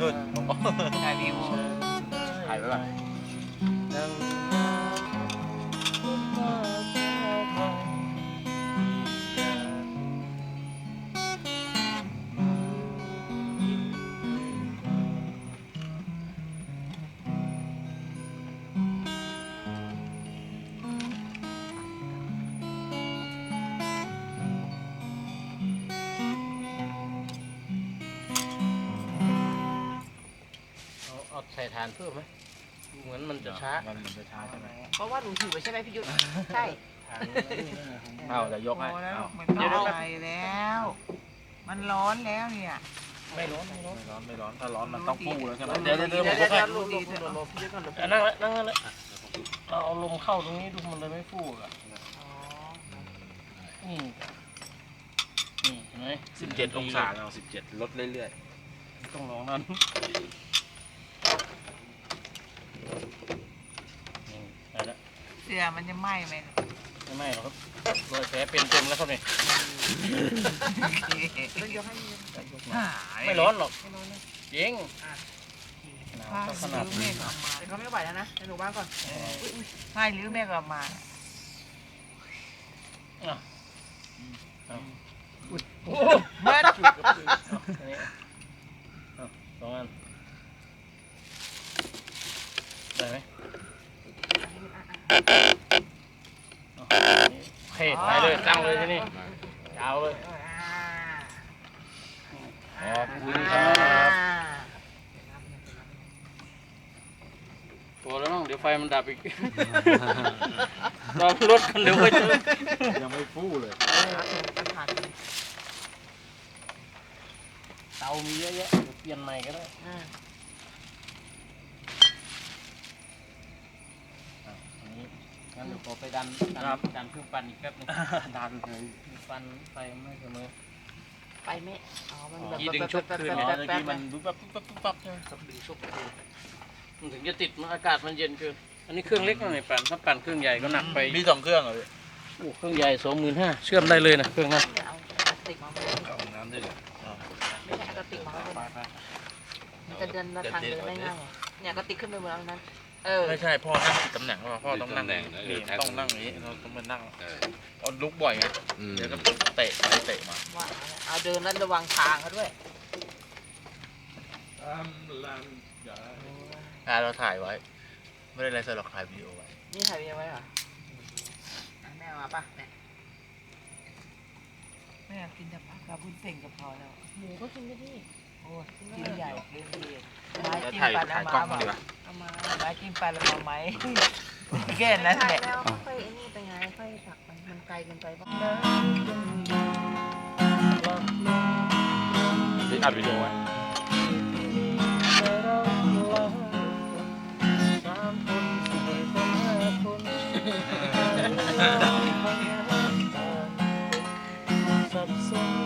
นู่นถ่ายวิวถ่ายไว้ก่ ทานเพิ่มไหมเหมือนมันจะช้ามันมันจะช้าใช่ไหมเพราะว่าหนูถือไว้ใช่ไหมพี่ยุทธใช่ทานเอาจะยกให้พอแล้วเอาไม่ต้องอะไรแล้ว มันร้อนแล้วเนี่ยไม่ร้อนไม่ร้อนไม่ร้อนไม่ร้อนถ้าร้อนมันต้องฟูแล้วใช่ไหมเดี๋ยวเดี๋ยวเดี๋ยวเดี๋ยวผมเดี๋ยวให้เดี๋ยวหลบหลบหลบหลบพี่ยุทธก่อนหลบอะนั่งแล้วนั่งแล้วเราเอาลมเข้าตรงนี้ดูมันเลยไม่ฟูอะอ๋อนี่นี่เห็นไหมสิบเจ็ดองศาเราสิบเจ็ดลดเรื่อยต้องลองนั้นนี่ได้แล้ว เสื้อมันจะไหม้ไหมไม่ไหม้หรอกครับรอยแผลเป็นเต็มแล้วครับนี่ต้องยกให้พี่ยุทธไม่ร้อนหรอกไม่ร้อนเลยจริงหนาวผ้าก็ขหนารืดอแม่นี้ก็เอามาแต่เขาไม่ไหวแล้วนะเดี๋ยวหนูบ้างก่อนผ้าหรือแม่ก็เอามาอะเอาอุ๊ยโอ้เบิดอันนี้เอาสองอันได้ไหม เอาอันนี้เทไปเลยตั้งเลยที่นี่ยาวเลยอ่าขอบคุณครับพอแล้วน้องเดี๋ยวไฟมันดับอีกเราลดกันเดี๋ยวไปเจอๆยังไม่ฟูเลย เตามีเยอะแยะเดี๋ยวเปลี่ยนใหม่ก็ได้ อ่า อะอันนี้ งั้นเดี๋ยวขอไปดันดันดันเครื่องปั่นอีกแป๊บนึงดันเลยปั่นไฟไม่เสมอไปไหมอ๋อมันแบบยี่ดึงชุบคืนแป๊อ๋อบๆเมื่อแป๊บกี้ๆมันปุ๊บปั๊บปุ๊บปั๊บปุ๊บปั๊บใช่ไหมครับดึงชุบคืนมันถึงจะติดมันอากาศมันเย็นเกินอันนี้เครื่องเล็กหน่อยปั่นถ้าปั่นเครื่องใหญ่ก็หนักไปมีสองเครื่องเหรอพี่โอ้เครื่องใหญ่สองหมื่นห้าเชื่อมได้เลยนะเครื่องนั้นเนี่ยเอาพลาสติกมาไว้เอาน้ำด้วยเหรอไม่ใช่เอากระติกมาไว้มันจะเดินระทางเดินได้ง่ายไงเนี่ยกระติกขึ้นไปบนนั้น เออ ไม่ใช่พ่อนั่งผิดตำแหน่งว่าพ่อต้องนั่งนี่ต้องนั่งอย่างนี้เราต้องมานั่งเอาลุกบ่อยไงเดี๋ยวก็เตะไปเตะมาว่าเอาเดินแล้วระวังทางเขาด้วย อ่าเราถ่ายไว้ ไม่ได้ไลฟ์สดหรอกถ่ายวิดีโอไว้นี่ถ่ายวีดีโอไว้เหรอแม่เอามาป่ะเนี่ยแม่กินแต่ผักกับพุ้นเต่งก็พอแล้วหมูก็กินได้ที่โอ้ยกินใหญ่เล่นดีไม้แล้วจิ้มถ่ายปันถ่าเอายกล้มาองบมาอกดีกว่าเอามา ไม้จิ้มปันแล้วมาไหมแค่นั้นแหละแล้วค่อยไอ้นี่ไปไงค่อยตักมันมันไกลเกินไปป่ะอัดวิดีโอไว้สับสน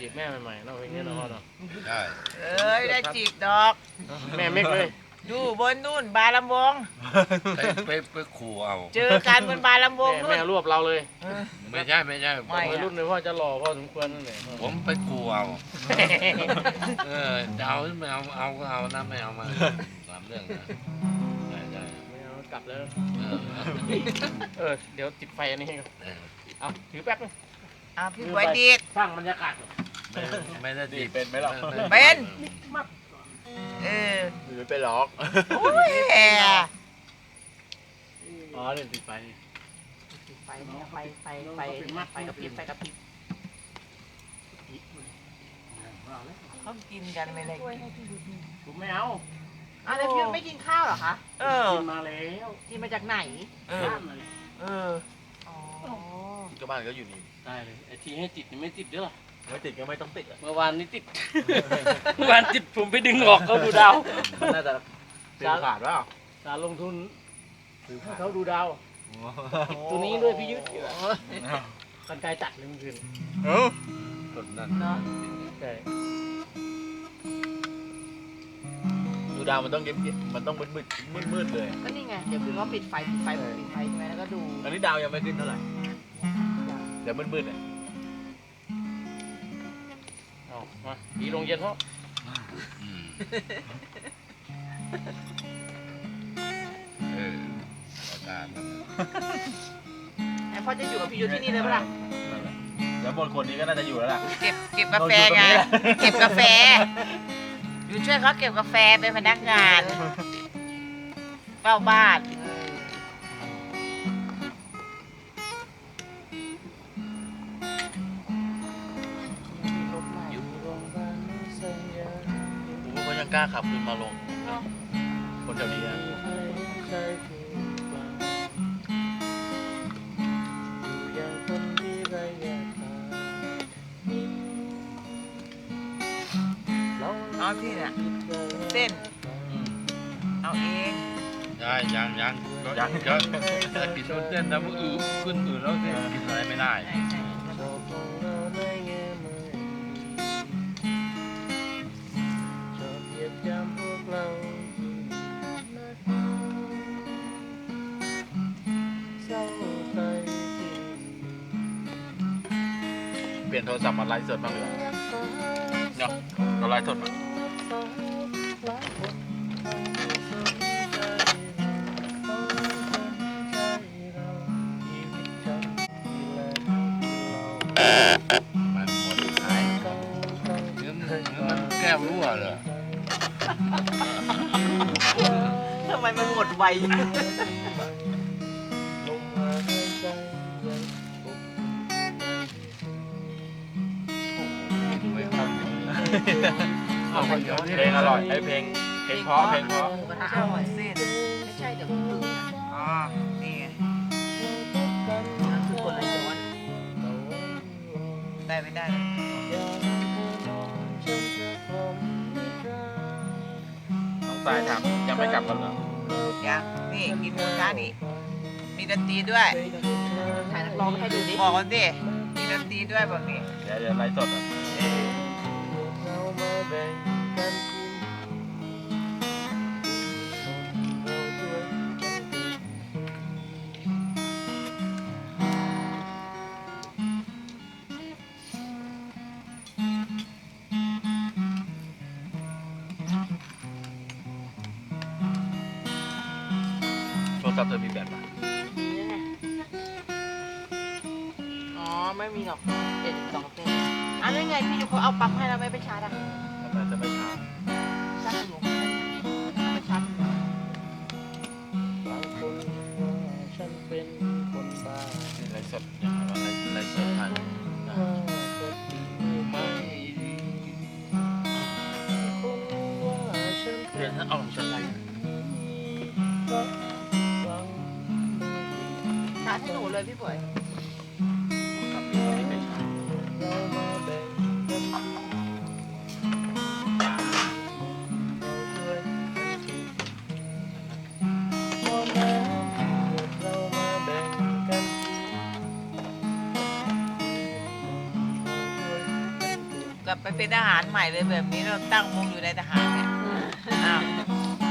จีบแม่ใหม่ๆเนาะเพลงนี้เนาะพ่อเนาะใช่เอ้ยได้จีบดอก แม่ไม่เคยดูบนนู่นบาร์ลำวง ไปไปไปขู่เอา เจอกันบนบาร์ลำวงแม่นู่แม่น รวบเราเลยเออไม่ใช่ไม่ใช่ไม่วัยรุ่นเลยพ่อจะหล่อพ่อสมควรนั่นแหละผมไปขู่เอา เออจะเอาหรือไม่เอาเอาก็เอานะไม่เอามาสามเรื่องนะใช่ใช่ไม่เอากลับแล้ว เออเออ เดี๋ยวติดไฟอันนี้ให้ก่อนเออเอาถือแป๊บนึงอะพี่บวยดีดสร้างบรรยากาศไม่ ไม่ได้ดีเป็นไหมล่ะเป็น เออหรือไปหลอกโอ้ยแหมอ๋อเล่นติดไฟไฟเนี่ยไฟไฟไฟไฟกระพริบไฟกระพริบเขากินกันไม่ได้กินผมไม่เอาอะแล้วพี่ไม่กินข้าวเหรอคะ เออ กินมาแล้วกินมาจากไหน เออบ้านเลยเออ อ๋อก็บ้านก็อยู่นี่ได้เลยไอทีให้ติดนี่ไม่ติดเด้อ ไม่ติดก็ไม่ต้องติดอะ เมื่อวานนี้ติด เมื่อวานติดผมไปดึงออกเขาดูดาวน่าจะเป็นขาดว่าการลงทุนให้เขาดูดาวติดตัวนี้ด้วยพี่ยุทธกันไกลตัดเลยเมื่อคืนต้นนั่นเนาะใช่ดูดาวมันต้องเย็บมันต้องมืดมืดมืดมืดๆเลย ก็นี่ไงเดี๋ยวคือว่าปิดไฟปิดไฟปิดไฟใช่ไหมแล้วก็ดู อันนี้ดาวยังไม่ขึ้นเท่าไหร่เดี๋ยวมืดมืดๆเลยเอา มาดีลงเย็นเพราะอืมเอออากาศมันไอ้พ่อจะอยู่กับพี่ยุทธที่นี่เลยปะล่ะ นั่นแหละแล้วบนคนนี้ก็น่าจะอยู่แล้วล่ะ เก็บเก็บกาแฟไงเก็บกาแฟ อยู่ช่วยเขาเก็บกาแฟเป็นพนักงานเฝ้าบ้าน ยังกล้าขับขึ้นมาลง คนแถวนี้อะเอาที่น่ะเส้น เอาเองยังยังยังยังยังถ้ากินโดนเต้นแล้วมันอือขึ้นอือแล้วเนี่ยกินอะไรไม่ได้ ลี่ยนโทรศัพท์มาไลฟ์สดบ้างเลยเนาะเราไลฟ์สดมามันหมดท้ายเนื้อมันเนื้อมันแก้วรั่วเลย ทำไมมันหมดไว เอาคนเดียวเพลงอร่อยไอ้เพลงเพลงเพราะเพลงเพราะหมูกระทะเจ้าอร่อยเส้นไม่ใช่เดี๋ยวมันลืมนะอ๋อนี่ไงนั่นคือคนไรย้อนได้ไม่ได้เลยน้องตายถามยังไม่กลับกันเหรอยังนี่กินหมูกระทะนี่มีดนตรีด้วยถ่ายนักร้องมาให้ดูดิบอกกันสิมีดนตรีด้วยบอกนี่เดี๋ยวเดี๋ยวไลฟ์สดอะ ศัพท์เธอมีแบตปะนี่ไงอ๋อ ไม่มีหรอกเจ็ดสิบสองเซนอะนั่นไงพี่ยุทธเขาเอาปลั๊กให้เราไม่ไปชาร์จอะทำไมจะไม่ชาร์จ เลยพี่ป่วยครับพี่คนนี้เป็นชายเรามาแบ่งกันทีเราช่วยกันทีพอแล้วเรามาแบ่งกันทีเราช่วยกันทีกลับไปเป็นทหารใหม่เลยแบบนี้เราตั้งวงอยู่ในทหารเนี่ยอ้าว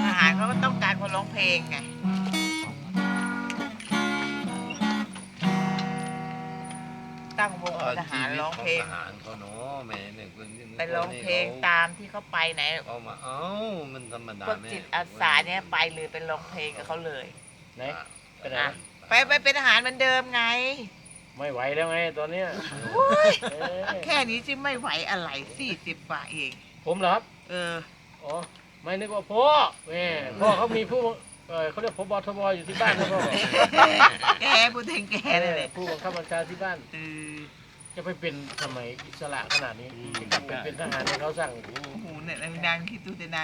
ทหารเขาก็ต้องการคนร้องเพลงไง ตั้งวงเป็นทหารร้องเพลงทหารเขาเนาะแม่เนี่ยคนที่ไปร้องเพลงตามที่เขาไปไหนเอามาเอ้ามันธรรมดาพวกแม่จิตอาสาเนี่ยไปเลยไปร้องเพลงกับเขาเลยไหนไปไหนอะไปไปเป็นทหารเหมือนเดิมไง ไม่ไหวแล้วไงตอนเนี้ยเออแค่นี้จิไม่ไหวอะไรสี่สิบกว่าเอง ผมเหรอครับ เอออ๋อไม่นึกว่าพ่อแม่พ่อเขามีผู้เออเขาเรียกพบทบอยู่ที่บ้านนะพ่อแกพูดถึงแกเลยแหละผู้บังคับบัญชาที่บ้านเออ จะไปเป็นทำไมอิสระขนาดนี้จะกลับไปเป็นทหารให้เขาสั่ง โอ้โหเนี่ยนางคิดดูแต่นาง